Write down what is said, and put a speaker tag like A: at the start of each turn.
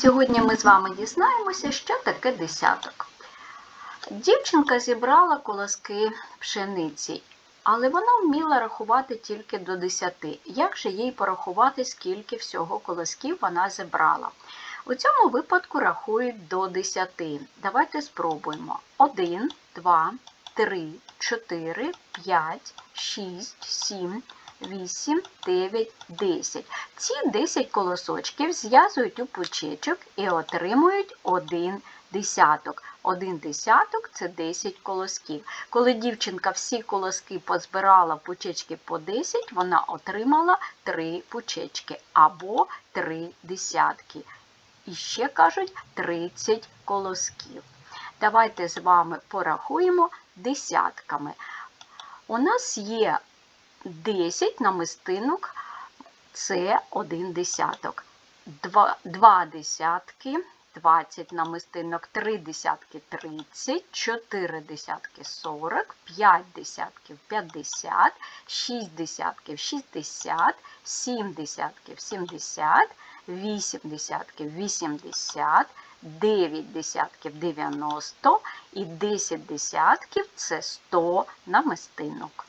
A: Сьогодні ми з вами дізнаємося, що таке десяток. Дівчинка зібрала колоски пшениці, але вона вміла рахувати тільки до 10. Як же їй порахувати, скільки всього колосків вона зібрала? У цьому випадку рахують до 10. Давайте спробуємо. 1, 2, 3, 4, 5, 6, 7, 8, 9, 10. Ці 10 колосочків зв'язують у пучечок і отримують один десяток. Один десяток це 10 колосків. Коли дівчинка всі колоски позбирала в пучечки по 10, вона отримала 3 пучечки або 3 десятки. І ще кажуть 30 колосків. Давайте з вами порахуємо десятками. У нас є 10 намистинок, це один десяток. Два, два десятки, 20 намистинок, 3 десятки 30, 4 десятки 40, 5 десятків 50, 6 десятків 60, 7 десятків 70, 8 десятків 80, 9 десятків 90 і 10 десятків це 100 намистинок.